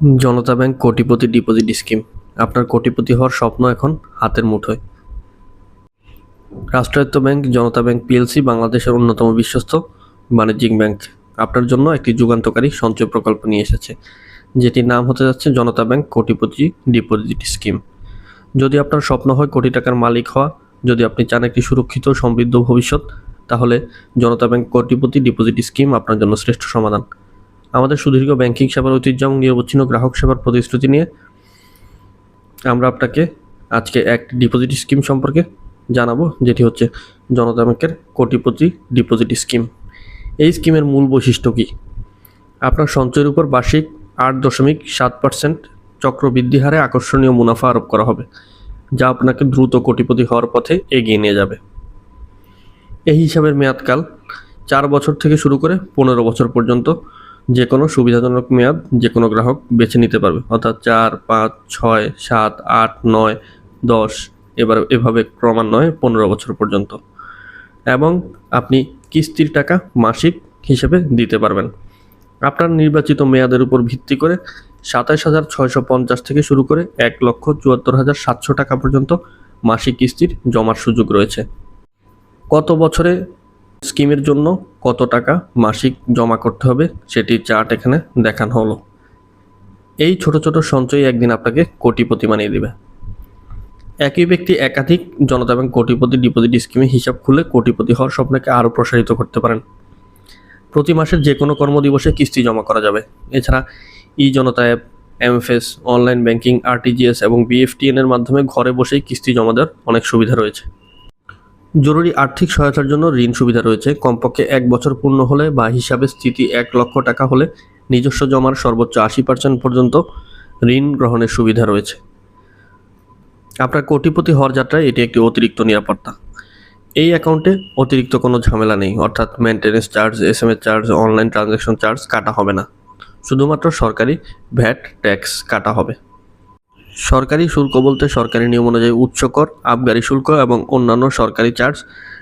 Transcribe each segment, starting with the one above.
জনতা bank কোটিপতি deposit scheme. আপনার কোটিপতি হওয়ার স্বপ্ন এখন হাতের মুঠোয়। রাষ্ট্রায়ত্ত ব্যাংক, জনতা ব্যাংক পিএলসি, বাংলাদেশের অন্যতম বিশ্বস্ত বাণিজ্যিক ব্যাংক। আপনার জন্য একটি যুগান্তকারী সঞ্চয় প্রকল্প নিয়ে এসেছে, যেটির নাম হতে যাচ্ছে জনতা ব্যাংক কোটিপতি ডিপোজিট স্কিম। যদি আপনার স্বপ্ন হয় কোটি টাকার মালিক হওয়া, যদি আপনি চান একটি সুরক্ষিত সমৃদ্ধ ভবিষ্যৎ, তাহলে জনতা ব্যাংক কোটিপতি ডিপোজিট স্কিম আপনার জন্য শ্রেষ্ঠ সমাধান। আমাদের সুদীর্ঘ ব্যাংকিং সেবার ঐতিহ্য এবং নিরবচ্ছিন্ন গ্রাহক সেবার প্রতিশ্রুতি নিয়ে আমরা আপনাকে আজকে এক ডিপোজিট স্কিম সম্পর্কে জানাব, যেটি হচ্ছে জনতা ব্যাংকের কোটিপতি ডিপোজিট স্কিম এই স্কিমের মূল বৈশিষ্ট্য কী? আপনার সঞ্চয়ের উপর বার্ষিক আট দশমিক সাত পার্সেন্ট চক্রবৃদ্ধি হারে আকর্ষণীয় মুনাফা আরোপ করা হবে, যা আপনাকে দ্রুত কোটিপতি হওয়ার পথে এগিয়ে নিয়ে যাবে। এই হিসাবের মেয়াদকাল চার বছর থেকে শুরু করে পনেরো বছর পর্যন্ত যে কোনো সুবিধাজনক মেয়াদ যে কোনো গ্রাহক বেছে নিতে পারবে। অর্থাৎ চার, পাঁচ, ছয়, সাত, আট, নয়, দশ, এবার এভাবে ক্রমান্বয়ে পনেরো বছর পর্যন্ত। এবং আপনি কিস্তির টাকা মাসিক হিসেবে দিতে পারবেন। আপনার নির্বাচিত মেয়াদের উপর ভিত্তি করে সাতাশ হাজার ছয়শো পঞ্চাশ থেকে শুরু করে এক লক্ষ চুয়াত্তর হাজার সাতশো টাকা পর্যন্ত মাসিক কিস্তির জমার সুযোগ রয়েছে। কত বছরে স্কিমের জন্য কত টাকা মাসিক জমা করতে হবে সেটি চার্ট এখানে দেখানো হলো। এই ছোট ছোট সঞ্চয় একদিন আপনাকে কোটিপতি বানিয়ে দেবে। একই ব্যক্তি একাধিক জনতা ব্যাংক কোটিপতি ডিপোজিট স্কিমে হিসাব খুলে কোটিপতি হওয়ার স্বপ্নকে আরও প্রসারিত করতে পারেন। প্রতি মাসের যে কোনো কর্মদিবসে কিস্তি জমা করা যাবে। এছাড়া E Janata app, MFS, online banking RTGS এবং বিএফটিএন এর মাধ্যমে ঘরে বসেই কিস্তি জমা দেওয়ার অনেক সুবিধা রয়েছে। জরুরি আর্থিক সহায়তার জন্য ঋণ সুবিধা রয়েছে। কমপক্ষে এক বছর পূর্ণ হলে বা হিসাবে স্থিতি এক লক্ষ টাকা হলে নিজস্ব জমার সর্বোচ্চ আশি পার্সেন্ট পর্যন্ত ঋণ গ্রহণের সুবিধা রয়েছে। আপনার কোটিপতি হওয়ার যাত্রায় এটি একটি অতিরিক্ত নিরাপত্তা। এই অ্যাকাউন্টে অতিরিক্ত কোনো ঝামেলা নেই, অর্থাৎ maintenance charge S M S charge online transaction charge কাটা হবে না। শুধুমাত্র সরকারি ভ্যাট ট্যাক্স কাটা হবে। সরকারি শুল্ক বলতে সরকারি নিয়ম অনুযায়ী উচ্চ কর, আবগারি শুল্ক এবং অন্যান্য সরকারি চার্জ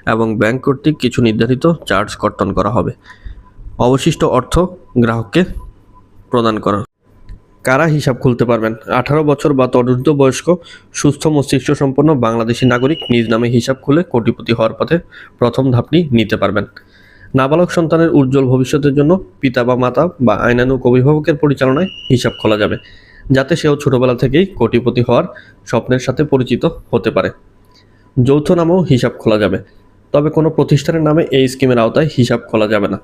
এবং ব্যাংক কর্তৃক কিছু নির্ধারিত চার্জ কর্তন করা হবে। অবশিষ্ট অর্থ গ্রাহককে প্রদান করা। কারা হিসাব খুলতে পারবেন? আঠারো বছর বা তদূর্ধ্ব বয়স্ক, সুস্থ মস্তিষ্ক সম্পন্ন বাংলাদেশি নাগরিক নিজ নামে হিসাব খুলে কোটিপতি হওয়ার পথে প্রথম ধাপটি নিতে পারবেন। নাবালক সন্তানের উজ্জ্বল ভবিষ্যতের জন্য পিতা বা মাতা বা আইনানুক অভিভাবকের পরিচালনায় হিসাব খোলা যাবে। যাতে সেও ছোটবেলা থেকেই কোটিপতি হওয়ার স্বপ্নের সাথে পরিচিত হতে পারে। যৌথ নামেও হিসাব খোলা যাবে, তবে কোনো প্রতিষ্ঠানের নামে এই স্কিমের আওতায় হিসাব খোলা যাবে না।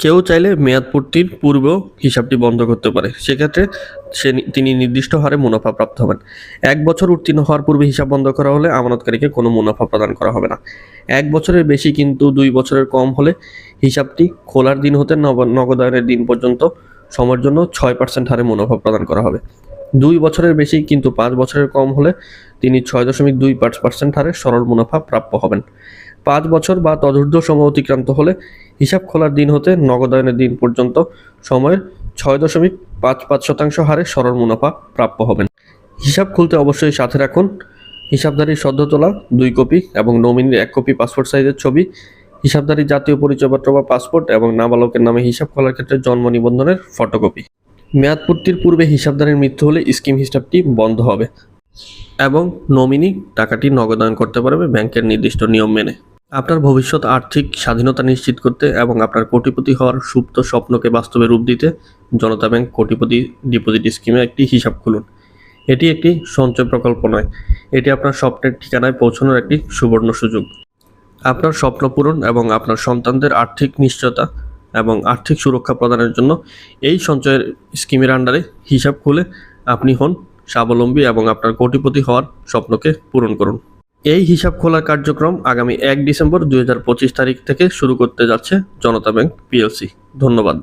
কেউ চাইলে মেয়াদ পূর্তির পূর্বেও হিসাবটি বন্ধ করতে পারে, সেক্ষেত্রে সে তিনি নির্দিষ্ট হারে মুনাফা প্রাপ্ত হবেন। এক বছর উত্তীর্ণ হওয়ার পূর্বে হিসাব বন্ধ করা হলে আমানতকারীকে কোনো মুনাফা প্রদান করা হবে না। এক বছরের বেশি কিন্তু দুই বছরের কম হলে হিসাবটি খোলার দিন হতে নগদায়নের দিন পর্যন্ত সময়ের জন্য ছয় পার্সেন্ট হারে মুনাফা প্রদান করা হবে। দুই বছরের বেশি কিন্তু পাঁচ বছরের কম হলে তিনি ছয় দশমিক দুই পাঁচ পার্সেন্ট হারে সরল মুনাফা প্রাপ্য হবেন। পাঁচ বছর বা তদূর্ধ্ব সময় অতিক্রান্ত হলে হিসাব খোলার দিন হতে নগদায়নের দিন পর্যন্ত সময়ের ছয় দশমিক পাঁচ পাঁচ শতাংশ হারে সরল মুনাফা প্রাপ্য হবেন। হিসাব খুলতে অবশ্যই সাথে রাখুন। হিসাবধারীর সদ্য তোলা দুই কপি এবং নমিনির এক কপি পাসপোর্ট সাইজের ছবি হিসাবধারী জাতীয় পরিচয়পত্র বা পাসপোর্ট এবং নাবালকের নামে হিসাব খোলার ক্ষেত্রে জন্ম নিবন্ধনের ফটোকপি। মেয়াদ পূর্তির পূর্বে হিসাবদারের মৃত্যু হলে স্কিম হিসাবটি বন্ধ হবে এবং নমিনি টাকাটি নগদায়ন করতে পারবে ব্যাংকের নির্দিষ্ট নিয়ম মেনে। আপনার ভবিষ্যৎ আর্থিক স্বাধীনতা নিশ্চিত করতে এবং আপনার কোটিপতি হওয়ার সুপ্ত স্বপ্নকে বাস্তবে রূপ দিতে জনতা ব্যাংক কোটিপতি ডিপোজিট স্কিমে একটি হিসাব খুলুন। এটি একটি সঞ্চয় প্রকল্প নয়। এটি আপনার স্বপ্নের ঠিকানায় পৌঁছানোর একটি সুবর্ণ সুযোগ। আপনার স্বপ্ন পূরণ এবং আপনার সন্তানদের আর্থিক নিশ্চয়তা এবং আর্থিক সুরক্ষা প্রদানের জন্য এই সঞ্চয়ের স্কিমের আন্ডারে হিসাব খুলে আপনি হন স্বাবলম্বী এবং আপনার কোটিপতি হওয়ার স্বপ্নকে পূরণ করুন। এই হিসাব খোলার কার্যক্রম আগামী এক ডিসেম্বর দু হাজার পঁচিশ তারিখ থেকে শুরু করতে যাচ্ছে জনতা ব্যাংক পিএলসি। ধন্যবাদ।